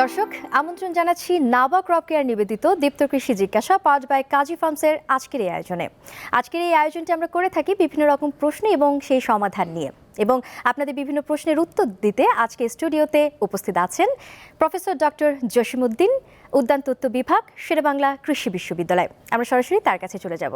দর্শক, আমন্ত্রণ জানাচ্ছি নাবা ক্রপ কেয়ার নিবেদিত দীপ্ত কৃষি জিজ্ঞাসা পাওয়ার বাই কাজী ফার্মসের আজকের এই আয়োজনে। আজকের এই আয়োজনটি আমরা করে থাকি বিভিন্ন রকম প্রশ্ন এবং সেই সমাধান নিয়ে। এবং আপনাদের বিভিন্ন প্রশ্নের উত্তর দিতে আজকে স্টুডিওতে উপস্থিত আছেন প্রফেসর ডক্টর জসিমউদ্দিন, উদ্যান তত্ত্ব বিভাগ, শেরেবাংলা কৃষি বিশ্ববিদ্যালয়। আমরা সরাসরি তার কাছে চলে যাব।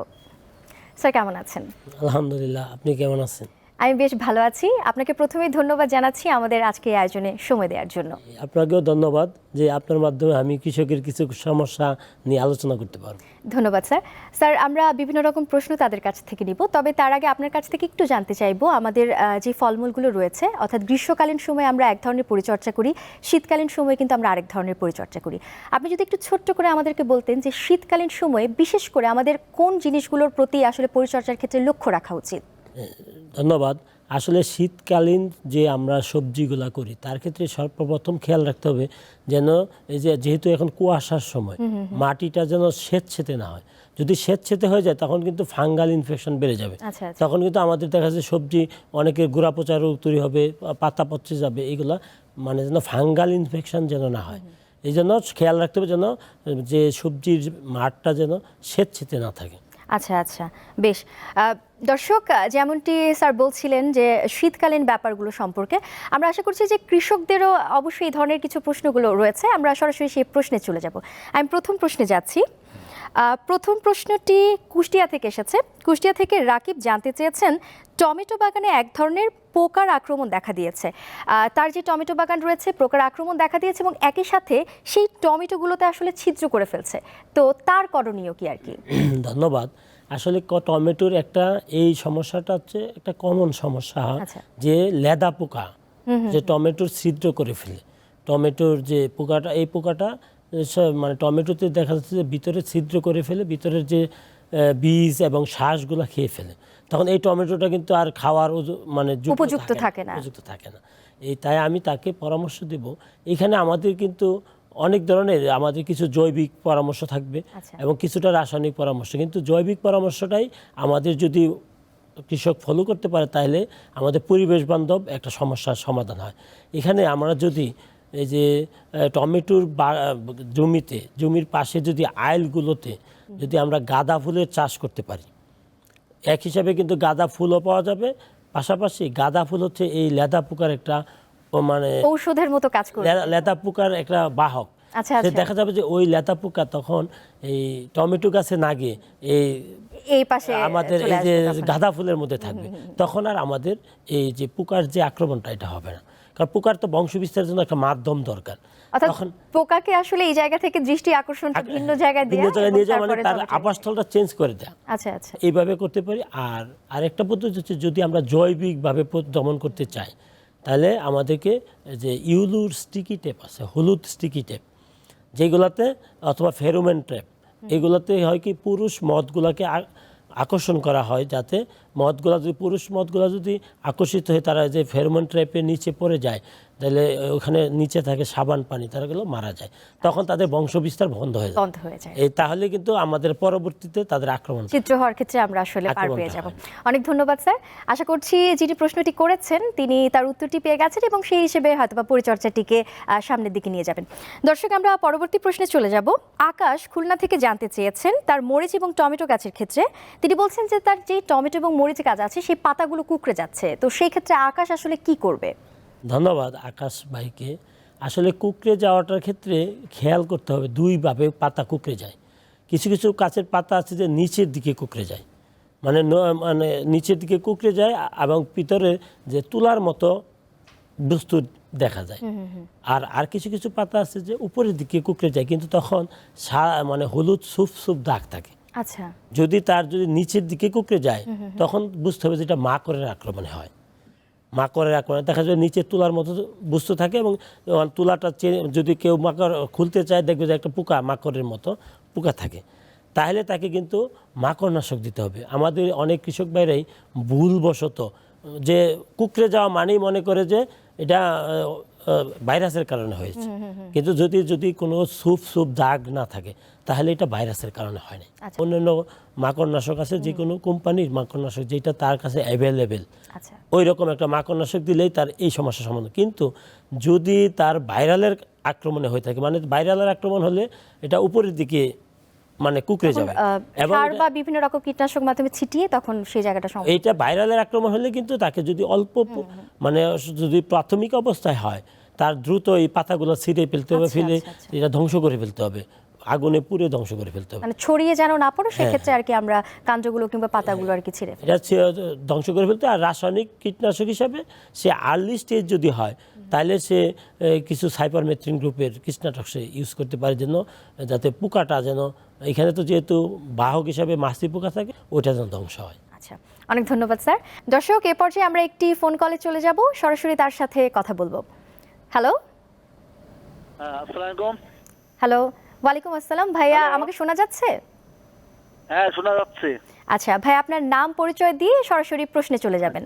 স্যার, কেমন আছেন? আলহামদুলিল্লাহ, আপনি কেমন আছেন? আমি বেশ ভালো আছি। আপনাকে প্রথমেই ধন্যবাদ জানাচ্ছি আমাদের আজকে এই আয়োজনে সময় দেওয়ার জন্য। আপনাকেও ধন্যবাদ যে আপনার মাধ্যমে আমি কৃষকের কিছু সমস্যা নিয়ে আলোচনা করতে পারব। ধন্যবাদ স্যার। স্যার আমরা বিভিন্ন রকম প্রশ্ন তাদের কাছ থেকে নিব। তবে তার আগে আপনার কাছ থেকে একটু জানতে চাইব আমাদের যে ফলমূলগুলো রয়েছে অর্থাৎ গ্রীষ্মকালীন সময় আমরা এক ধরনের পরিচর্যা করি শীতকালীন সময় কিন্তু আমরা আরেক ধরনের পরিচর্যা করি। আপনি যদি একটু ছোট্ট করে আমাদেরকে বলতেন যে শীতকালীন সময়ে বিশেষ করে আমাদের কোন জিনিসগুলোর প্রতি আসলে পরিচর্যার ক্ষেত্রে লক্ষ্য রাখা উচিত? ধন্যবাদ। আসলে শীতকালীন যে আমরা সবজিগুলা করি তার ক্ষেত্রে সর্বপ্রথম খেয়াল রাখতে হবে যেন এই যে যেহেতু এখন কুয়াশার সময় মাটিটা যেন স্বেচ্ছেতে না হয়। যদি স্বেচ্ছেতে হয়ে যায় তখন কিন্তু ফাঙ্গাল ইনফেকশন বেড়ে যাবে। আচ্ছা আচ্ছা। তখন কিন্তু আমাদের দেখা যাচ্ছে সবজি অনেকের গোড়া পচা রোগ তৈরি হবে পাতা পচে যাবে এগুলা মানে যেন ফাঙ্গাল ইনফেকশন যেন না হয়। এই জন্য খেয়াল রাখতে হবে যেন যে সবজির মাঠটা যেন স্বেচ্ছেতে না থাকে। আচ্ছা আচ্ছা। বেশ। দর্শক যেমনটি স্যার বলছিলেন যে শীতকালীন ব্যাপারগুলো সম্পর্কে, আমরা আশা করছি যে কৃষকদেরও অবশ্যই এই ধরনের কিছু প্রশ্নগুলো রয়েছে। আমরা সরাসরি সেই প্রশ্নে চলে যাব। আমি প্রথম প্রশ্নে যাচ্ছি। প্রথম প্রশ্নটি কুষ্টিয়া থেকে এসেছে। কুষ্টিয়া থেকে রাকিব জানতে চেয়েছেন টমেটো বাগানে এক ধরনের পোকার আক্রমণ দেখা দিয়েছে। তার যে টমেটো বাগান রয়েছে পোকার আক্রমণ দেখা দিয়েছে এবং একই সাথে সেই টমেটোগুলোতে আসলে ছিদ্র করে ফেলছে। তো তার করণীয় কি আর কি? ধন্যবাদ। আসলে টমেটোর একটা এই সমস্যাটা হচ্ছে একটা কমন সমস্যা আচ্ছা। যে লেদা পোকা যে টমেটোর ছিদ্র করে ফেলে। টমেটোর যে পোকাটা এই পোকাটা মানে টমেটোতে দেখা যাচ্ছে যে ভিতরে ছিদ্র করে ফেলে ভিতরের যে বীজ এবং শ্বাসগুলো খেয়ে ফেলে। তখন এই টমেটোটা কিন্তু আর খাওয়ার মানে উপযুক্ত থাকে না। উপযুক্ত থাকে না। এই তাই আমি তাকে পরামর্শ দেব। এখানে আমাদের কিন্তু অনেক ধরনের আমাদের কিছু জৈবিক পরামর্শ থাকবে আচ্ছা। এবং কিছুটা রাসায়নিক পরামর্শ। কিন্তু জৈবিক পরামর্শটাই আমাদের যদি কৃষক ফলো করতে পারে তাহলে আমাদের পরিবেশ বান্ধব একটা সমস্যার সমাধান হয়। এখানে আমরা যদি এই যে টমেটোর জমিতে জমির পাশে যদি আইলগুলোতে যদি আমরা গাঁদা ফুলের চাষ করতে পারি এক হিসাবে কিন্তু গাঁদা ফুলও পাওয়া যাবে পাশাপাশি গাঁদা ফুল হচ্ছে এই লেদা পোকার একটা মানে ঔষধের মতো কাজ করে লেদা পোকার একটা বাহক। আচ্ছা, আচ্ছা। দেখা যাবে যে ওই লেদা পোকা তখন এই টমেটো গাছে না গিয়ে এই এই পাশে আমাদের এই যে গাঁদা ফুলের মধ্যে থাকবে। তখন আর আমাদের এই যে পোকার যে আক্রমণটা এটা হবে না। কারণ পোকার তো বংশ বিস্তারের জন্য একটা মাধ্যম দরকার। তখন পোকাকে আসলে এই জায়গা থেকে দৃষ্টি আকর্ষণটা ভিন্ন জায়গায় ভিন্ন জায়গায় নিয়ে যাওয়া মানে তার আবাসস্থলটা চেঞ্জ করে দেওয়া আচ্ছা আচ্ছা। এইভাবে করতে পারি। আর আরেকটা পদ্ধতি হচ্ছে যদি আমরা জৈবিকভাবে দমন করতে চাই তাহলে আমাদেরকে যে ইউলুর স্টিকি টেপ আছে হলুদ স্টিকি টেপ যেগুলাতে অথবা ফেরোমেন ট্র্যাপ এগুলাতে হয় কি পুরুষ মদগুলাকে আকর্ষণ করা হয় যাতে মদগুলা যদি পুরুষ মদগুলা যদি আকর্ষিত হয়ে তারা যে ফেরোমন ট্র্যাপের নিচে পড়ে যায় তাহলে ওখানে নিচে থাকে সাবান পানি তারা গুলো মারা যায়। তখন তাদের বংশ বিস্তার বন্ধ হয়ে যায়। বন্ধ হয়ে যায়। এই তাহলে কিন্তু আমাদের পরবর্তীতে তাদের আক্রমণ চিত্র হওয়ার ক্ষেত্রে আমরা আসলে পার পেয়ে যাব। অনেক ধন্যবাদ স্যার। আশা করছি যিনি প্রশ্নটি করেছেন তিনি তার উত্তরটি পেয়ে গেছেন এবং সেই হিসেবে হয়তোবা পরিচর্যাটিকে আহ, সামনের দিকে নিয়ে যাবেন। দর্শক আমরা পরবর্তী প্রশ্নে চলে যাব। আকাশ খুলনা থেকে জানতে চেয়েছেন তার মরিচ এবং টমেটো গাছের ক্ষেত্রে। তিনি বলছেন যে তার যে টমেটো এবং মরিচ গাছ আছে সেই পাতাগুলো কুকড়ে যাচ্ছে। তো সেই ক্ষেত্রে আকাশ আসলে কি করবে? ধন্যবাদ আকাশ ভাইকে। আসলে কুকড়ে যাওয়াটার ক্ষেত্রে খেয়াল করতে হবে দুইভাবে পাতা কুকড়ে যায়। কিছু কিছু গাছের পাতা আছে যে নিচের দিকে কুকড়ে যায়। মানে মানে নিচের দিকে কুকড়ে যায় এবং ভিতরে যে তুলার মতো বস্তু দেখা যায়। আর আর কিছু কিছু পাতা আছে যে উপরের দিকে কুকড়ে যায় কিন্তু তখন মানে হলুদ সুপ সুপ দাগ থাকে। আচ্ছা। যদি তার যদি নিচের দিকে কুকড়ে যায় তখন বুঝতে হবে যে এটা মাকড়ের আক্রমণে হয়। মাকড়ের আক্রমণে। দেখা যায় নিচে তুলার মতো বস্তু থাকে এবং তুলাটা যদি কেউ মাকড় খুলতে চায় দেখবে যে একটা পোকা মাকড়ের মতো পোকা থাকে। তাহলে তাকে কিন্তু মাকড়নাশক দিতে হবে। আমাদের অনেক কৃষক ভাইরাই ভুলবশত যে কুকড়ে যাওয়া মানেই মনে করে যে এটা ভাইরাসের কারণে হয়েছে। কিন্তু যদি যদি কোনো সুপ সুপ দাগ না থাকে তাহলে এটা ভাইরাসের কারণে হয় না আচ্ছা। অন্যান্য মাকড়নাশক আছে যে কোনো কোম্পানির মাকড়নাশক যেটা তার কাছে অ্যাভেলেবেল ওই রকম একটা মাকড়নাশক দিলেই তার এই সমস্যার সমাধান কিন্তু যদি তার ভাইরালের আক্রমণে হয়ে থাকে মানে ভাইরালের আক্রমণ হলে এটা উপরের দিকে মানে কুকড়ে যাবে। এবং বা বিভিন্ন রকম কীটনাশক মাধ্যমে ছিটিয়ে তখন সেই জায়গাটা এইটা ভাইরালের আক্রমণ হলে কিন্তু তাকে যদি অল্প মানে যদি প্রাথমিক অবস্থায় হয় তার দ্রুত এই পাতাগুলো ছিঁড়ে ফেলতে হবে আচ্ছা, ফেলে আচ্ছা, আচ্ছা। এটা ধ্বংস করে ফেলতে হবে। আগুনে পুড়ে ধ্বংস করে ফেলতে হবে। মানে ছড়িয়ে যেন না পড়ে হ্যাঁ, সেক্ষেত্রে আর কি আমরা কাণ্ডগুলো কিংবা পাতাগুলো আর কি ছিঁড়ে। এটা ধ্বংস করে ফেলতে আর রাসায়নিক কীটনাশক হিসাবে সে আর্লি স্টেজ যদি হয় তাহলে সে কিছু সাইপারমেথ্রিন গ্রুপের কীটনাশক সে ইউজ করতে পারে যেন যাতে পোকাটা যেন এখানে তো যেহেতু বাহক হিসাবে মাছি পোকা থাকে ওটা যেন ধ্বংস হয়। আচ্ছা অনেক ধন্যবাদ স্যার। দর্শক এ পর্যায়ে আমরা একটি ফোন কলে চলে যাব। সরাসরি তার সাথে কথা বলব। হ্যালো হ্যাঁ আসসালামু হ্যালো ওয়ালাইকুম আসসালাম। ভাইয়া আমাকে শোনা যাচ্ছে? হ্যাঁ শোনা যাচ্ছে। আচ্ছা ভাই আপনার নাম পরিচয় দিয়ে সরাসরি প্রশ্নে চলে যাবেন।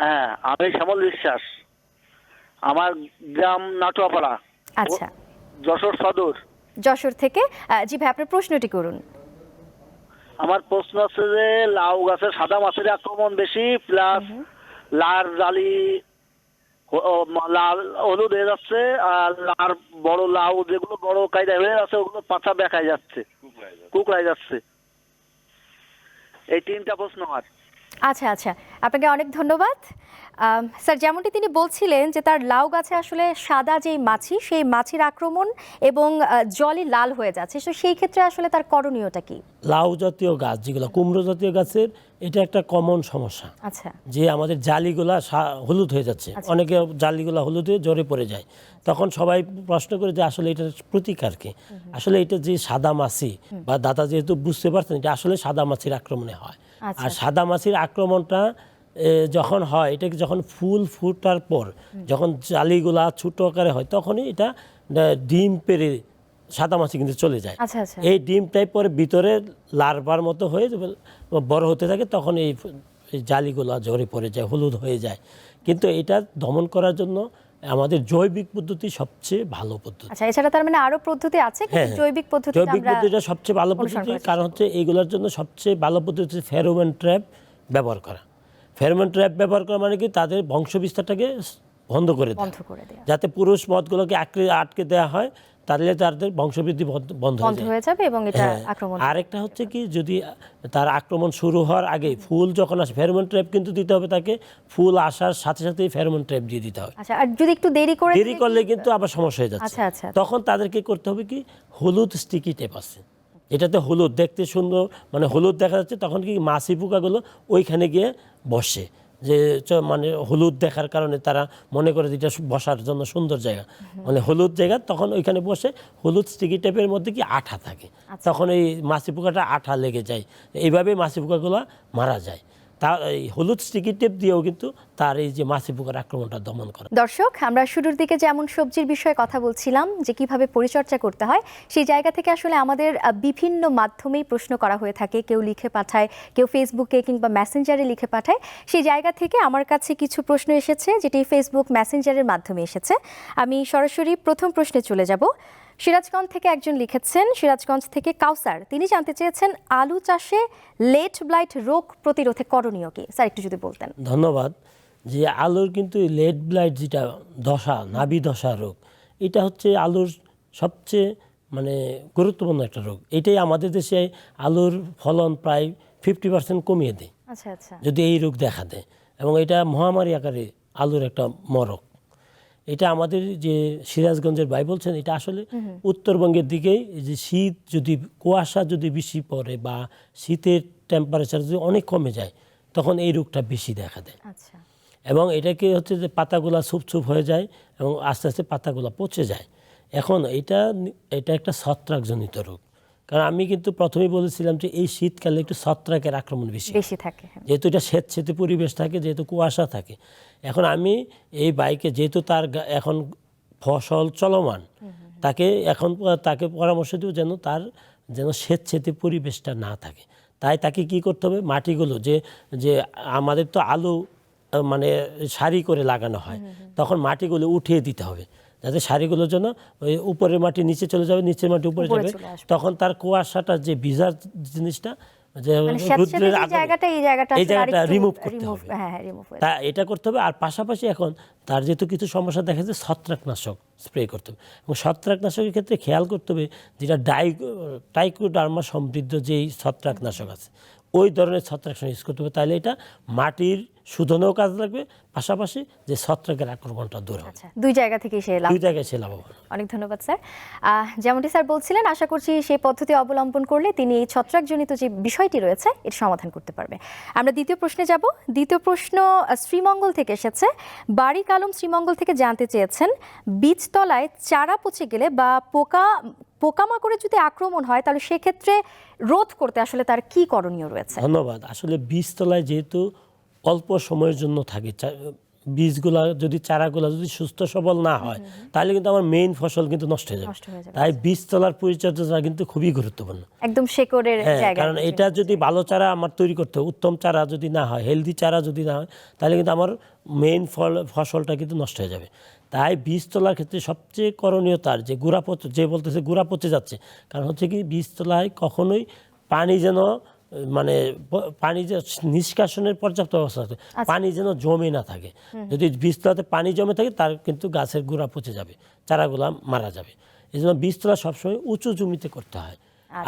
হ্যাঁ আমি শ্যামল বিশ্বাস। আমার গ্রাম নাটুয়াপাড়া। আচ্ছা। যশোর সদর। যশোর থেকে। জি ভাই আপনার প্রশ্নটি করুন। আমার প্রশ্ন হচ্ছে যে লাউ গাছের সাদা মাছের আক্রমণ বেশি প্লাস লার জালি লাল হলুদ হয়ে যাচ্ছে আর লার বড় লাউ যেগুলো বড় কায়দা হয়ে যাচ্ছে ওগুলো পাতা দেখাই যাচ্ছে কুকড়াই যাচ্ছে। এই তিনটা প্রশ্ন আমার। আচ্ছা আচ্ছা। আপনাকে অনেক ধন্যবাদ। স্যার যেমনটি তিনি বলছিলেন যে তার লাউ গাছে আসলে সাদা যেই মাছি সেই মাছির আক্রমণ এবং জলই লাল হয়ে যাচ্ছে। তো সেই ক্ষেত্রে আসলে তার করণীয়টা কি? লাউ জাতীয় গাছ যেগুলো কুমড়ো জাতীয় গাছের এটা একটা কমন সমস্যা। আচ্ছা। যে আমাদের জালিগুলা হলুদ হয়ে যাচ্ছে। আচ্ছা। অনেকে জালিগুলা হলুদ হয়ে জ্বরে পড়ে যায়। তখন সবাই প্রশ্ন করে যে আসলে এটার প্রতিকার কি? আসলে এটা যে সাদা মাছি বা দাদা যেহেতু বুঝতে পারছেন এটা আসলে সাদা মাছির আক্রমণে হয়। আচ্ছা। আর সাদা মাছির আক্রমণটা যখন হয় এটাকে যখন ফুল ফুটার পর যখন জালিগুলা ছোট আকারে হয় তখনই এটা ডিম পেরে সাদা মাছি কিন্তু চলে যায়। আচ্ছা আচ্ছা। এই ডিমটাই পরে ভিতরে লার্ভার মতো হয়ে বড় হতে থাকে তখন এই জালিগুলা ঝরে পড়ে যায় হলুদ হয়ে যায়। কিন্তু এটা দমন করার জন্য আমাদের জৈবিক পদ্ধতি সবচেয়ে ভালো পদ্ধতি। আচ্ছা এছাড়া তার মানে আরও পদ্ধতি আছে কিন্তু হ্যাঁ, জৈবিক পদ্ধতিতে জৈবিক পদ্ধতিটা সবচেয়ে ভালো পদ্ধতি কারণ হচ্ছে এইগুলোর জন্য সবচেয়ে ভালো পদ্ধতি হচ্ছে ফেরোমেন ট্র্যাপ ব্যবহার করা। ফেরোমেন ট্র্যাপ ব্যবহার করা মানে কি? তাদের বংশ বিস্তারটাকে বন্ধ করে দেয়। দেওয়া যাতে পুরুষ মদগুলোকে আঁকড়ে আটকে দেওয়া হয় তাহলে তাদের বংশবৃদ্ধি বন্ধ- বন্ধ হয়ে যাবে এবং এটা হ্যাঁ, আক্রমণ আরেকটা হচ্ছে কি? যদি তার আক্রমণ শুরু হওয়ার আগে ফুল যখন আসে ফেরোমন ট্র্যাপ কিন্তু দিতে হবে তাকে ফুল আসার সাথে সাথেই ফেরোমন ট্র্যাপ দিয়ে দিতে হবে। আচ্ছা আর যদি একটু দেরি করে দেরি করলে কিন্তু আবার সমস্যা হয়ে যাচ্ছে। আচ্ছা, আচ্ছা। তখন তাদেরকে করতে হবে কি? হলুদ স্টিকি টেপ আছে। এটাতে হলুদ দেখতে সুন্দর মানে হলুদ দেখা যাচ্ছে তখন কি মাছি পোকাগুলো ওইখানে গিয়ে বসে। যে চ- মানে হলুদ দেখার কারণে তারা মনে করে যে এটা বসার জন্য সুন্দর জায়গা। মানে হলুদ জায়গা তখন ওইখানে বসে হলুদ স্টিকি টেপের মধ্যে কি আঠা থাকে। তখন এই মাছি পোকাটা আঠা লেগে যায়। এইভাবে মাছি পোকাগুলো মারা যায়। তা, এই হলুদ স্টিকি টেপ দিয়েও কিন্তু তার এই যে মাছি পোকার আক্রমণটা দমন করা। দর্শক, আমরা শুরুর দিকে যেমন সবজির বিষয়ে কথা বলছিলাম যে কীভাবে পরিচর্যা করতে হয়, সেই জায়গা থেকে আসলে আমাদের বিভিন্ন মাধ্যমেই প্রশ্ন করা হয়ে থাকে। কেউ লিখে পাঠায়, কেউ ফেসবুকে কিংবা মেসেঞ্জারে লিখে পাঠায়। সেই জায়গা থেকে আমার কাছে কিছু প্রশ্ন এসেছে, যেটি ফেসবুক মেসেঞ্জারের মাধ্যমে এসেছে। আমি সরাসরি প্রথম প্রশ্নে চলে যাব। সিরাজগঞ্জ থেকে একজন লিখেছেন সিরাজগঞ্জ থেকে কাউসার। তিনি জানতে চেয়েছেন আলু চাষে লেট ব্লাইট রোগ প্রতিরোধে করণীয় কি? স্যার একটু যদি বলতেন। ধন্যবাদ। যে আলুর কিন্তু লেট ব্লাইট যেটা দশা নাবি দশা রোগ এটা হচ্ছে আলুর সবচেয়ে মানে গুরুত্বপূর্ণ একটা রোগ। এটাই আমাদের দেশে আলুর ফলন প্রায় ফিফটি পার্সেন্ট কমিয়ে দেয়। আচ্ছা আচ্ছা। যদি এই রোগ দেখা দেয়। এবং এটা মহামারী আকারে আলুর একটা মরক। এটা আমাদের যে সিরাজগঞ্জের ভাই বলছেন এটা আসলে উত্তরবঙ্গের দিকেই যে শীত যদি কুয়াশা যদি বেশি পড়ে বা শীতের টেম্পারেচার যদি অনেক কমে যায় তখন এই রোগটা বেশি দেখা দেয়। আচ্ছা। এবং এটাকে হচ্ছে যে পাতাগুলা সুপ হয়ে যায় এবং আস্তে আস্তে পাতাগুলা পচে যায়। এখন এটা এটা একটা ছত্রাকজনিত রোগ। কারণ আমি কিন্তু প্রথমেই বলেছিলাম যে এই শীতকালে একটু ছত্রাকের আক্রমণ বেশি বেশি থাকে হ্যাঁ। যেহেতু এটা স্বেচ্ছেতে পরিবেশ থাকে যেহেতু কুয়াশা থাকে। এখন আমি এই বাইকে যেহেতু তার এখন ফসল চলমান তাকে এখন তাকে পরামর্শ দেব যেন তার যেন স্বেচ্ছেতে পরিবেশটা না থাকে। তাই তাকে কি করতে হবে? মাটিগুলো যে যে আমাদের তো আলু মানে সারি করে লাগানো হয় তখন মাটিগুলো উঠিয়ে দিতে হবে। যাতে সারিগুলোর জন্য ওই উপরের মাটি নিচে চলে যাবে নিচের মাটি উপরে যাবে। তখন তার কুয়াশাটা যে ভিজার জিনিসটা যে মানে স্যাঁতস্যাঁতে রৌদ্রের যে আগুনে- জায়গাটা এই জায়গাটা এই জায়গাটা রিমুভ করতে হবে। হ্যাঁ হ্যাঁ তা এটা করতে হবে আর পাশাপাশি এখন তার যেহেতু কিছু সমস্যা দেখা যাচ্ছে ছত্রাকনাশক স্প্রে করতে হবে। এবং ছত্রাকনাশকের ক্ষেত্রে খেয়াল করতে হবে যেটা ডাই টাইকোডার্মা সমৃদ্ধ যেই ছত্রাকনাশক আছে ওই ধরনের ছত্রাকনাশক ইউজ করতে হবে। তাহলে এটা মাটির শোধনেও কাজ লাগবে পাশাপাশি যে ছত্রাকের আক্রমণটা দূর হবে আচ্ছা দুই জায়গা থেকে সে লাভ দুই জায়গায় সে লাভবান। অনেক ধন্যবাদ স্যার। যেমনটি স্যার বলছিলেন আশা করছি সেই পদ্ধতি অবলম্বন করলে তিনি এই ছত্রাকজনিত যে বিষয়টি রয়েছে এর সমাধান করতে পারবে। আমরা দ্বিতীয় প্রশ্নে যাব। দ্বিতীয় প্রশ্ন শ্রীমঙ্গল থেকে এসেছে। বাড়ি কালম শ্রীমঙ্গল থেকে জানতে চেয়েছেন বীজতলায় চারা পচে গেলে বা পোকা পোকামাকড়ের যদি আক্রমণ হয় তাহলে সেক্ষেত্রে রোধ করতে আসলে তার কি করণীয় রয়েছে? ধন্যবাদ। আসলে বীজতলায় যেহেতু অল্প সময়ের জন্য থাকে বীজগুলা যদি চারাগুলা যদি সুস্থ সবল না হয় তাহলে কিন্তু আমার মেইন ফসল কিন্তু নষ্ট হয়ে যাবে। তাই বীজতলার পরিচর্যাটা কিন্তু খুবই গুরুত্বপূর্ণ। একদম শেকড়ের হ্যাঁ জায়গা কারণ এটা যদি ভালো চারা আমার তৈরি করতে হয় উত্তম চারা যদি না হয় হেলদি চারা যদি না হয় তাহলে কিন্তু আমার মেইন ফল ফসলটা কিন্তু নষ্ট হয়ে যাবে। তাই বীজ তোলার ক্ষেত্রে সবচেয়ে করণীয় তার যে গুড়া পচে যে বলতেছে গুড়া পচে যাচ্ছে। কারণ হচ্ছে কি বীজ তোলায় কখনোই পানি যেন মানে পানি যে নিষ্কাশনের পর্যাপ্ত অবস্থা থাকে পানি যেন জমে না থাকে। যদি বীজ তোলাতে পানি জমে থাকে তার কিন্তু গাছের গুড়া পচে যাবে চারাগুলা মারা যাবে। এই জন্য বীজ তোলা সবসময় উঁচু জমিতে করতে হয়।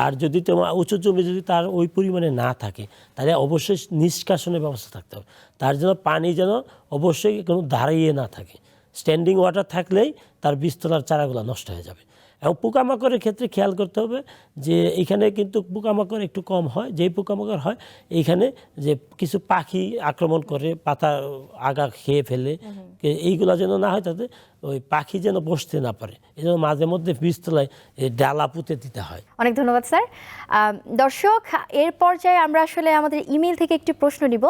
আর যদি তোমার উঁচু জমি যদি তার ওই পরিমাণে না থাকে তাহলে অবশ্যই নিষ্কাশনের ব্যবস্থা থাকতে হবে। তার জন্য পানি যেন অবশ্যই কোনো দাঁড়িয়ে না থাকে। স্ট্যান্ডিং ওয়াটার থাকলেই তার বীজতলার চারাগুলো নষ্ট হয়ে যাবে। এবং পোকামাকড়ের ক্ষেত্রে খেয়াল করতে হবে যে এখানে কিন্তু পোকামাকড় একটু কম হয় যেই পোকামাকড় হয় এইখানে যে কিছু পাখি আক্রমণ করে পাতা আগা খেয়ে ফেলে এইগুলা যেন না হয় তাতে ওই পাখি যেন বসতে না পারে। এই জন্য মাঝে মধ্যে বীজতলায় ডালা পুঁতে দিতে হয়। অনেক ধন্যবাদ স্যার। দর্শক এর পর্যায়ে আমরা আসলে আমাদের ইমেল থেকে একটি প্রশ্ন নিব।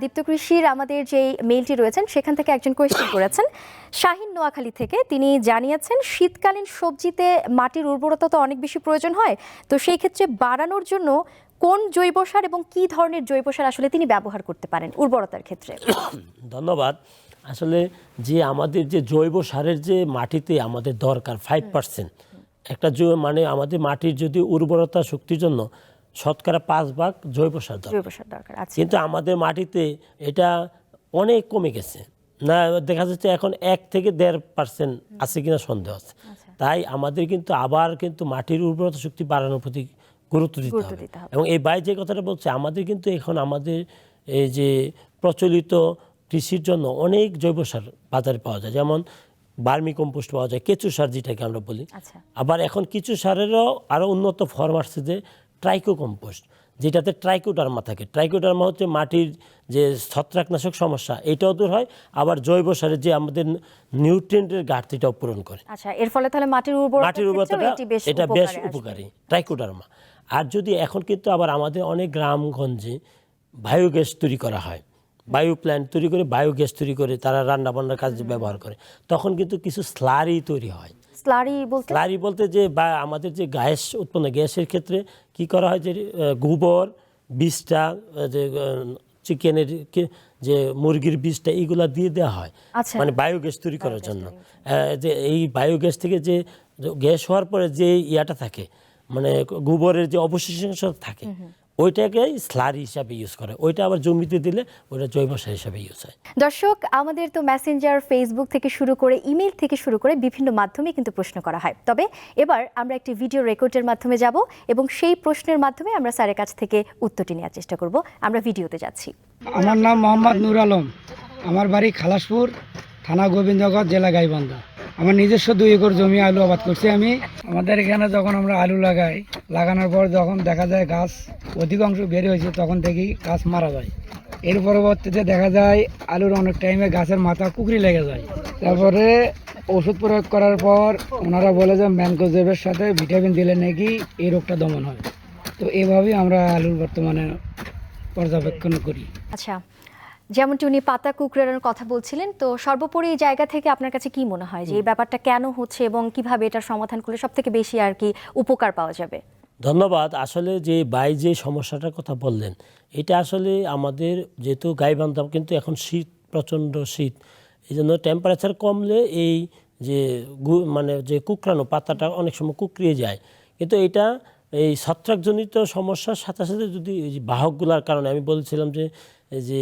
দীপ্ত কৃষির আমাদের যেই মেইলটি রয়েছেন সেখান থেকে একজন কোয়েশ্চেন করেছেন। শাহিন নোয়াখালী থেকে তিনি জানিয়েছেন শীতকালীন সবজিতে মাটির উর্বরতা তো অনেক বেশি প্রয়োজন হয় তো সেই ক্ষেত্রে বাড়ানোর জন্য কোন জৈব সার এবং কি ধরনের জৈব সার আসলে তিনি ব্যবহার করতে পারেন উর্বরতার ক্ষেত্রে? ধন্যবাদ। আসলে যে আমাদের যে জৈব সারের যে মাটিতে আমাদের দরকার ফাইভ পার্সেন্ট একটা মানে আমাদের মাটির যদি উর্বরতা শক্তির জন্য শতকরা পাঁচ ভাগ জৈব সার দরকার। জৈব সার দরকার আছে কিন্তু আমাদের মাটিতে এটা অনেক কমে গেছে। না দেখা যাচ্ছে এখন এক থেকে দেড় পার্সেন্ট আছে কিনা সন্দেহ আছে। তাই আমাদের কিন্তু আবার কিন্তু মাটির উর্বরতা শক্তি বাড়ানোর প্রতি গুরুত্ব দিতে হবে। এবং এই বাই যে কথাটা বলছে আমাদের কিন্তু এখন আমাদের এই যে প্রচলিত কৃষির জন্য অনেক জৈব সার বাজারে পাওয়া যায়। যেমন বার্মি কম্পোস্ট পাওয়া যায় কেঁচু সার যেটাকে আমরা বলি। আচ্ছা। আবার এখন কিছু সারেরও আরও উন্নত ফর্ম আসছে যে ট্রাইকো কম্পোস্ট যেটাতে ট্রাইকোডার্মা থাকে। ট্রাইকোডার্মা হচ্ছে মাটির যে ছত্রাকনাশক সমস্যা এটাও দূর হয় আবার জৈব সারের যে আমাদের নিউট্রিয়েন্টের ঘাটতিটাও পূরণ করে। আচ্ছা এর ফলে তাহলে মাটির উর্বরতা মাটির উর্বরতাটা এটা বেশ উপকারী ট্রাইকোডার্মা। আর যদি এখন কিন্তু আবার আমাদের অনেক গ্রামগঞ্জে বায়োগ্যাস তৈরি করা হয় বায়ো প্ল্যান্ট তৈরি করে বায়োগ্যাস তৈরি করে তারা রান্না বান্নার কাজে ব্যবহার করে তখন কিন্তু কিছু স্লারি তৈরি হয়। স্লারি বলতে? স্লারি বলতে যে বা আমাদের যে গ্যাস উৎপন্ন গ্যাসের ক্ষেত্রে কি করা হয় যে গোবর বিষটা যে চিকেনের যে মুরগির বীজটা এইগুলা দিয়ে দেওয়া হয়। আচ্ছা। মানে বায়োগ্যাস তৈরি করার জন্য। যে এই বায়োগ্যাস থেকে যে যে গ্যাস হওয়ার পরে যে ইয়াটা থাকে মানে গোবরের যে অবশিষ্টাংশ থাকে ওইটাকে স্লারি হিসাবে ইউজ করে। ওইটা আবার জমিতে দিলে ওইটা জৈব সার হিসাবে ইউজ হয়। দর্শক আমাদের তো মেসেঞ্জার ফেসবুক থেকে শুরু করে ইমেল থেকে শুরু করে বিভিন্ন মাধ্যমে কিন্তু প্রশ্ন করা হয়। তবে এবার আমরা একটি ভিডিও রেকর্ডের মাধ্যমে যাব এবং সেই প্রশ্নের মাধ্যমে আমরা স্যারের কাছ থেকে উত্তরটি নেওয়ার চেষ্টা করব। আমরা ভিডিওতে যাচ্ছি। আমার নাম মোহাম্মদ নূর আলম। আমার বাড়ি খালাসপুর থানা গোবিন্দগঞ্জ জেলা গাইবান্ধা। আমার নিজস্ব দুই একর জমি আলু আবাদ করছি আমি। আমাদের এখানে যখন আমরা আলু লাগাই, লাগানোর পর যখন দেখা যায় গাছ অধিকাংশ বের হয়েছে, তখন থেকেই গাছ মারা যায়। এর পরবর্তীতে দেখা যায় আলুর অনেক টাইমে গাছের মাথা কুকরি লেগে যায়। তারপরে ওষুধ প্রয়োগ করার পর ওনারা বলে যে ম্যানকোজেবের সাথে ভিটামিন দিলে নাকি এই রোগটা দমন হয়। তো এভাবেই আমরা আলুর বর্তমানে পর্যবেক্ষণ করি। আচ্ছা যেমনটি উনি পাতা কুকড়ানোর কথা বলছিলেন তো সর্বোপরি এই জায়গা থেকে আপনার কাছে কি মনে হয় যে এই ব্যাপারটা কেন হচ্ছে এবং কীভাবে এটার সমাধান করলে সব থেকে বেশি আর কি উপকার পাওয়া যাবে? ধন্যবাদ। আসলে যে বাই যে সমস্যাটার কথা বললেন এটা আসলে আমাদের যেহেতু গাইবান্ধা কিন্তু এখন শীত প্রচণ্ড শীত এই জন্য টেম্পারেচার কমলে এই যে গু- মানে যে কুকরানো পাতাটা অনেক সময় কুকরিয়ে যায়। কিন্তু এটা এই ছত্রাকজনিত সমস্যার সাথে সাথে যদি এই যে বাহকগুলার কারণে আমি বলছিলাম যে যে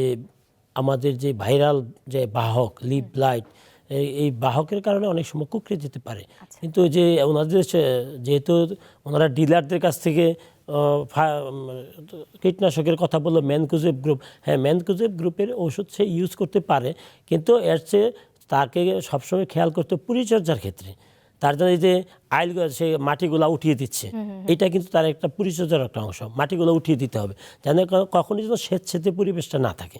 আমাদের যে ভাইরাল যে বাহক লিপ লাইট এই এই বাহকের কারণে অনেক সময় কুকড়ে যেতে পারে। কিন্তু যে ওনাদের যেহেতু ওনারা ডিলারদের কাছ থেকে কীটনাশকের কথা বলল ম্যানকুজেব গ্রুপ। হ্যাঁ ম্যানকুজেব গ্রুপের ওষুধ সে ইউজ করতে পারে কিন্তু এর চেয়ে তাকে সবসময় খেয়াল করতে পরিচর্যার ক্ষেত্রে। তার জন্য এই যে আইল সে মাটিগুলা উঠিয়ে দিচ্ছে এটা কিন্তু তার একটা পরিচর্যার একটা অংশ। মাটিগুলো উঠিয়ে দিতে হবে যেন কখনই যেন স্বেচ্ছেতে পরিবেশটা না থাকে।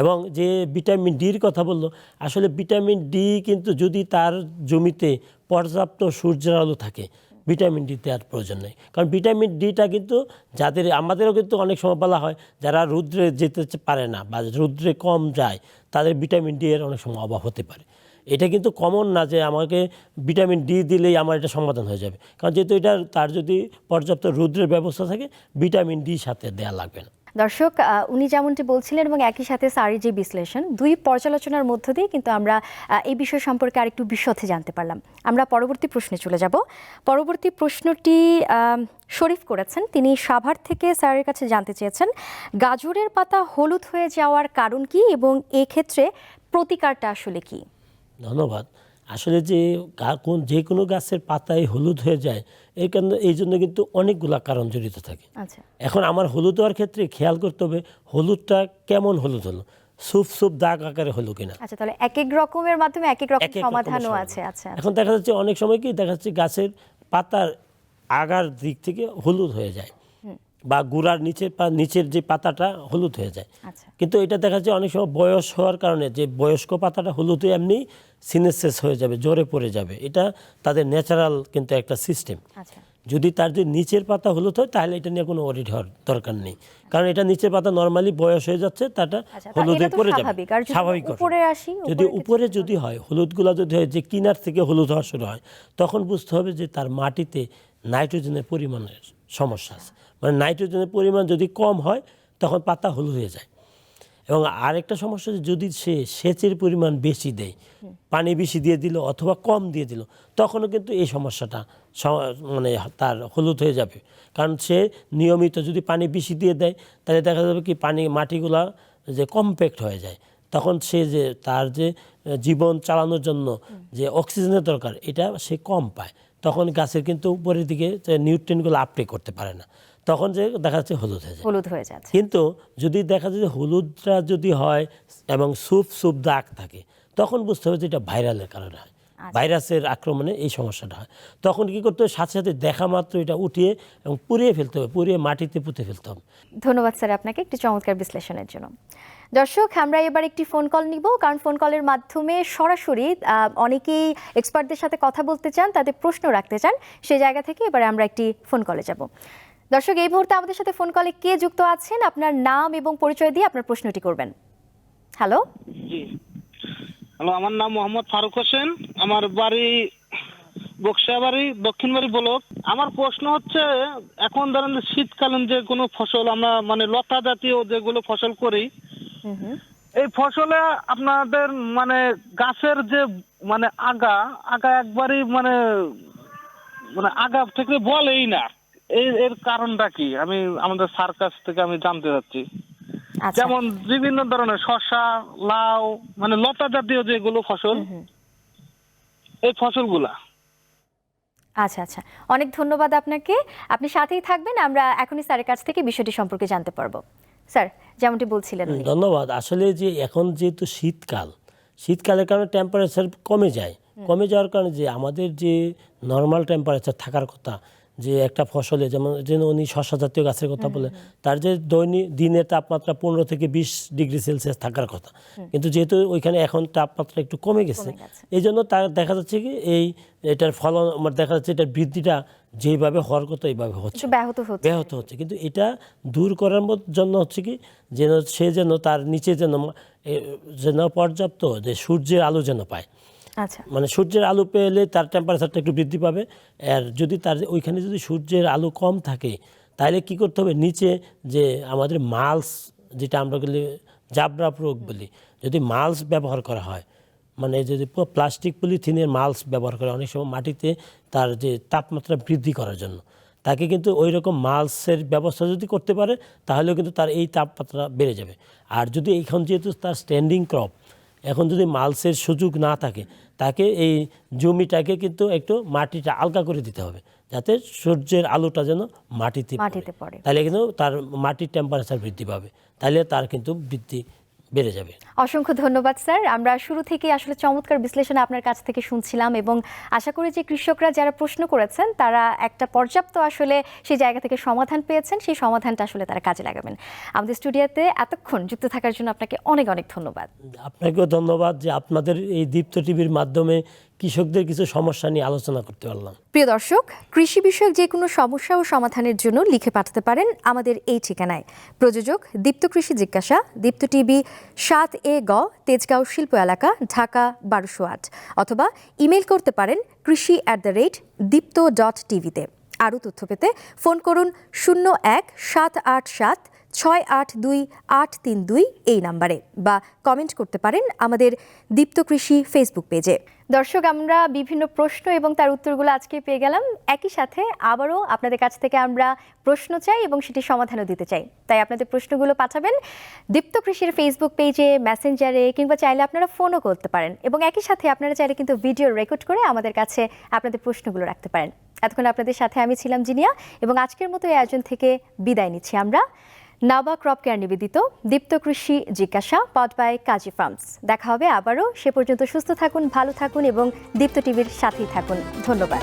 এবং যে ভিটামিন ডির কথা বলল, আসলে ভিটামিন ডি কিন্তু যদি তার জমিতে পর্যাপ্ত সূর্যের আলো থাকে, ভিটামিন ডি দেওয়ার প্রয়োজন নেই। কারণ ভিটামিন ডিটা কিন্তু যাদের, আমাদেরও কিন্তু অনেক সময় বলা হয়, যারা রুদ্রে যেতে পারে না বা রুদ্রে কম যায়, তাদের ভিটামিন ডি এর অনেক সময় অভাব হতে পারে। এটা কিন্তু কমন না যে আমাকে ভিটামিন ডি দিলেই আমার এটা সমাধান হয়ে যাবে। কারণ যেহেতু এটা তার যদি পর্যাপ্ত রুদ্রের ব্যবস্থা থাকে, ভিটামিন ডি সাথে দেওয়া লাগবে না। দর্শক উনি যেমনটি বলছিলেন এবং একই সাথে স্যারের যে বিশ্লেষণ, দুই পর্যালোচনার মধ্য দিয়ে কিন্তু আমরা এই বিষয় সম্পর্কে আরেকটু বিশদে জানতে পারলাম। আমরা পরবর্তী প্রশ্নে চলে যাব। পরবর্তী প্রশ্নটি শরীফ করেছেন। তিনি সাভার থেকে স্যারের কাছে জানতে চেয়েছেন, গাজরের পাতা হলুদ হয়ে যাওয়ার কারণ কি এবং এক্ষেত্রে প্রতিকারটা আসলে কি? ধন্যবাদ। আসলে যে কোন যে কোনো গাছের পাতায় হলুদ হয়ে যায় এই কারণে এই জন্য কিন্তু অনেকগুলা কারণ জড়িত থাকে। আচ্ছা। এখন আমার হলুদ হওয়ার ক্ষেত্রে খেয়াল করতে হবে হলুদটা কেমন হলুদ হলো? সুপ সুপ দাগ আকারে হলো কিনা? আচ্ছা তাহলে এক এক রকমের মাধ্যমে এক এক রকম সমাধানও আছে আচ্ছা। এখন দেখা যাচ্ছে অনেক সময় কি দেখা যাচ্ছে গাছের পাতার আগার দিক থেকে হলুদ হয়ে যায় বা গুড়ার নিচের পা নিচের যে পাতাটা হলুদ হয়ে যায়। আচ্ছা। কিন্তু এটা দেখা যাচ্ছে অনেক সময় বয়স হওয়ার কারণে যে বয়স্ক পাতাটা হলুদ হয়ে এমনি সিনেসেস হয়ে যাবে জ্বরে পড়ে যাবে। এটা তাদের ন্যাচারাল কিন্তু একটা সিস্টেম আচ্ছা। যদি তার যদি নিচের পাতা হলুদ হয় তাহলে এটা নিয়ে কোনো অডিট হওয়ার দরকার নেই। কারণ এটা নিচের পাতা নর্মালি বয়স হয়ে যাচ্ছে তাটা আচ্ছা, তা হলুদে পড়ে যাবে। স্বাভাবিক। যদি উপরে যদি হয় হলুদগুলা যদি হয় যে কিনার থেকে হলুদ হওয়া শুরু হয় তখন বুঝতে হবে যে তার মাটিতে নাইট্রোজেনের পরিমাণের সমস্যা আছে। মানে নাইট্রোজেনের পরিমাণ যদি কম হয় তখন পাতা হলুদ হয়ে যায়। এবং আরেকটা সমস্যা যদি সে সেচের পরিমাণ বেশি দেয় পানি বেশি দিয়ে দিল অথবা কম দিয়ে দিল তখনও কিন্তু এই সমস্যাটা মানে তার হলুদ হয়ে যাবে। কারণ সে নিয়মিত যদি পানি বেশি দিয়ে দেয় তাহলে দেখা যাবে কি পানি মাটিগুলা যে কমপ্যাক্ট হয়ে যায়। তখন সে যে তার যে জীবন চালানোর জন্য যে অক্সিজেনের দরকার এটা সে কম পায়। তখন গাছের কিন্তু উপরের দিকে নিউট্রিয়েন্টগুলো আপটে করতে পারে না। তখন যে দেখা যাচ্ছে হলুদ হয়ে যায়। হলুদ হয়ে যাচ্ছে। কিন্তু যদি দেখা যায় যে হলুদটা যদি হয় এবং সুপ সুপ দাগ থাকে তখন বুঝতে হবে যে এটা ভাইরালের কারণে হয়। ভাইরাসের আক্রমণে এই সমস্যাটা হয়। তখন কি করতে হবে? সাথে সাথে দেখা মাত্র এটা উঠিয়ে এবং পুড়িয়ে ফেলতে হবে পুড়িয়ে মাটিতে পুঁতে ফেলতে হবে। ধন্যবাদ স্যার আপনাকে একটি চমৎকার বিশ্লেষণের জন্য। দর্শক আমরা এবার একটি ফোন কল নিব কারণ ফোন কলের মাধ্যমে সরাসরি অনেকেই এক্সপার্টদের সাথে কথা বলতে চান তাদের প্রশ্ন রাখতে চান সেই জায়গা থেকে এবারে আমরা একটি ফোন কলে যাব। দর্শক এই মুহূর্তে আমাদের সাথে ফোন কলে কে যুক্ত আছেন? আপনার নাম এবং পরিচয় দিয়ে আপনার প্রশ্নটি করবেন। হ্যালো জি। হ্যালো আমার নাম মোহাম্মদ ফারুক হোসেন। আমার বাড়ি বক্সিয়া বাড়ি দক্ষিণ বাড়ি ব্লক। আমার প্রশ্ন হচ্ছে এখন ধরেন শীতকালীন যে কোনো ফসল আমরা মানে লতা জাতীয় যেগুলো ফসল করি এই ফসলে আপনাদের মানে গাছের যে মানে আগা আগা একবারই মানে মানে আগা থেকে বলেই না। এর এর কারণটা কি? আমি আমাদের স্যার কাছ থেকে আমি জানতে চাচ্ছি। আচ্ছা। যেমন বিভিন্ন ধরনের শসা লাউ মানে লতা জাতীয় যেগুলো ফসল এই ফসলগুলা। আচ্ছা আচ্ছা। অনেক ধন্যবাদ আপনাকে। আপনি সাথেই থাকবেন আমরা এখনই স্যারের কাছ থেকে বিষয়টি সম্পর্কে জানতে পারব। স্যার যেমনটি বলছিলেন ধন্যবাদ। আসলে যে এখন যেহেতু শীতকাল শীতকালের কারণে টেম্পারেচার কমে যায়। কমে যাওয়ার কারণে যে আমাদের যে নর্মাল টেম্পারেচার থাকার কথা যে একটা ফসলে যেমন যেন উনি শস্য জাতীয় গাছের কথা বলে তার যে দৈনিক দিনের তাপমাত্রা পনেরো থেকে বিশ ডিগ্রি সেলসিয়াস থাকার কথা। কিন্তু যেহেতু ওইখানে এখন তাপমাত্রা একটু কমে গেছে। এই জন্য তার দেখা যাচ্ছে কি এই এটার ফলন আমার দেখা যাচ্ছে এটার বৃদ্ধিটা যেভাবে হওয়ার কথা এইভাবে হচ্ছে। ব্যাহত হচ্ছে। ব্যাহত হচ্ছে। কিন্তু এটা দূর করার জন্য হচ্ছে কি যেন সে যেন তার নিচে যেন যেন পর্যাপ্ত যে সূর্যের আলো যেন পায়। মানে সূর্যের আলো পেলে তার টেম্পারেচারটা একটু বৃদ্ধি পাবে। আর যদি তার ওইখানে যদি সূর্যের আলো কম থাকে তাহলে কি করতে হবে? নিচে যে আমাদের মালস, যেটা আমরা বলি জাবরা প্রয়োগ বলি, যদি মালস ব্যবহার করা হয় মানে যদি প্লাস্টিক পলিথিনের মালস ব্যবহার করে অনেক সময় মাটিতে তার যে তাপমাত্রা বৃদ্ধি করার জন্য, তাকে কিন্তু ওই রকম মালসের ব্যবস্থা যদি করতে পারে, তাহলেও কিন্তু তার এই তাপমাত্রা বেড়ে যাবে। আর যদি এইখান যেহেতু তার স্ট্যান্ডিং ক্রপ এখন যদি মালসের সুযোগ না থাকে তাকে এই জমিটাকে কিন্তু একটু মাটিটা আলগা করে দিতে হবে যাতে সূর্যের আলোটা যেন মাটিতে মাটিতে পড়ে। তাহলে কিন্তু তার মাটির টেম্পারেচার বৃদ্ধি পাবে তাহলে তার কিন্তু বৃদ্ধি বেড়ে যাবে। অসংখ্য ধন্যবাদ স্যার। আমরা শুরু থেকে আসলে চমৎকার বিশ্লেষণ আপনার কাছ থেকে শুনছিলাম এবং আশা করি যে কৃষকরা যারা প্রশ্ন করেছেন তারা একটা পর্যাপ্ত আসলে সেই জায়গা থেকে সমাধান পেয়েছেন সেই সমাধানটা আসলে তারা কাজে লাগাবেন। আমাদের স্টুডিওতে এতক্ষণ যুক্ত থাকার জন্য আপনাকে অনেক অনেক ধন্যবাদ। আপনাকেও ধন্যবাদ যে আপনাদের এই দীপ্ত টিভির মাধ্যমে কৃষকদের কিছু সমস্যা নিয়ে আলোচনা করতে পারলাম। প্রিয় দর্শক, কৃষি বিষয়ক যে কোনো সমস্যা ও সমাধানের জন্য লিখে পাঠাতে পারেন আমাদের এই ঠিকানায়। প্রযোজক দীপ্ত কৃষি জিজ্ঞাসা, দীপ্ত টিভি সাত এ গ, তেজগাঁও শিল্প এলাকা, ঢাকা বারোশো আট। অথবা ইমেল করতে পারেন krishi at the rate Deepto dot টিভিতে আরও তথ্য পেতে ফোন করুন শূন্য এক সাত আট সাত ছয় আট দুই আট তিন দুই এই নাম্বারে বা কমেন্ট করতে পারেন আমাদের দীপ্ত কৃষি ফেসবুক পেজে দর্শক, আমরা বিভিন্ন প্রশ্ন এবং তার উত্তরগুলো আজকে পেয়ে গেলাম। একই সাথে আবারও আপনাদের কাছ থেকে আমরা প্রশ্ন চাই এবং সেটি সমাধানও দিতে চাই। তাই আপনাদের প্রশ্নগুলো পাঠাবেন দীপ্ত কৃষির ফেসবুক পেজে মেসেঞ্জারে কিংবা চাইলে আপনারা ফোনও করতে পারেন এবং একই সাথে আপনারা চাইলে কিন্তু ভিডিও রেকর্ড করে আমাদের কাছে আপনাদের প্রশ্নগুলো রাখতে পারেন। এতক্ষণ আপনাদের সাথে আমি ছিলাম জিনিয়া এবং আজকের মতো এই আয়োজন থেকে বিদায় নিচ্ছি আমরা। নাবা ক্রপ কেয়ার নিবেদিত দীপ্ত কৃষি জিজ্ঞাসা পাওয়ার বাই কাজী ফার্মস। দেখা হবে আবারও। সে পর্যন্ত সুস্থ থাকুন, ভালো থাকুন এবং দীপ্ত টিভির সাথেই থাকুন। ধন্যবাদ।